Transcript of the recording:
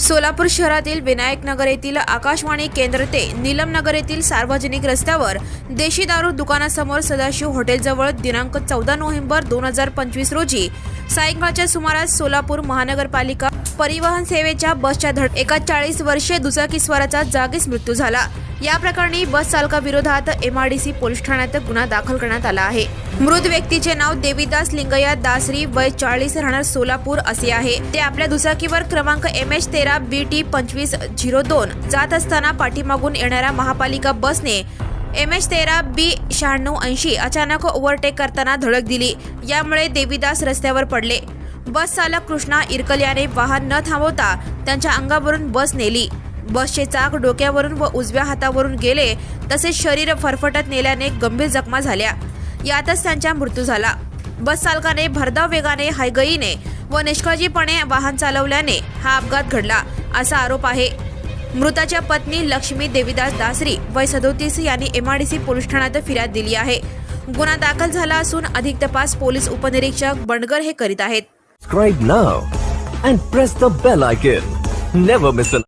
सोलापूर शहरातील विनायक नगर येथील आकाशवाणी केंद्र ते नीलम नगर येथील सार्वजनिक रस्त्यावर देशी दारू दुकानासमोर सदाशिव हॉटेलजवळ दिनांक चौदा नोव्हेंबर दोन हजार पंचवीस रोजी सायंकाळच्या सुमारास सोलापूर महानगरपालिका परिवहन सेवेच्या बसच्या धड एका चाळीस वर्षीय दुचाकीस्वाराचा जागीच मृत्यू झाला. या प्रकरणी बस चालकाविरोधात एमआरडीसी पोलीस ठाण्यात गुन्हा दाखल करण्यात आला आहे. मृत व्यक्तीचे नाव देवीदास लिंगया दासरी वय चाळीस राहणार सोलापूर असे आहे. ते आपल्या दुचाकीवर क्रमांक एम एच तेरा बी टी पंचवीस झिरो दोन जात असताना पाठीमागून येणाऱ्या महापालिका बसने एम एच तेरा बी शहाण्णव ऐंशी अचानक ओव्हरटेक करताना धडक दिली. यामुळे देवीदास रस्त्यावर पडले. बस चालक कृष्णा इरकल याने वाहन न थांबवता त्यांच्या अंगावरून बस नेली. बसचे चाक डोक्यावरून व उजव्या हातावरून गेले तसेच शरीर फरफटत नेल्याने गंभीर जखमा झाल्या. यातच त्यांचा मृत्यू झाला. बस चालकाने भरधाव वेगाने हायगईने व निष्काळजीपणे वाहन चालवल्याने हा अपघात घडला असा आरोप आहे. मृताच्या पत्नी लक्ष्मी देवीदास दासरी वय सदोतीस यांनी एमआरडीसी पोलीस ठाण्यात फिर्याद दिली आहे. गुन्हा दाखल झाला असून अधिक तपास पोलीस उपनिरीक्षक बंडगर हे करीत आहेत.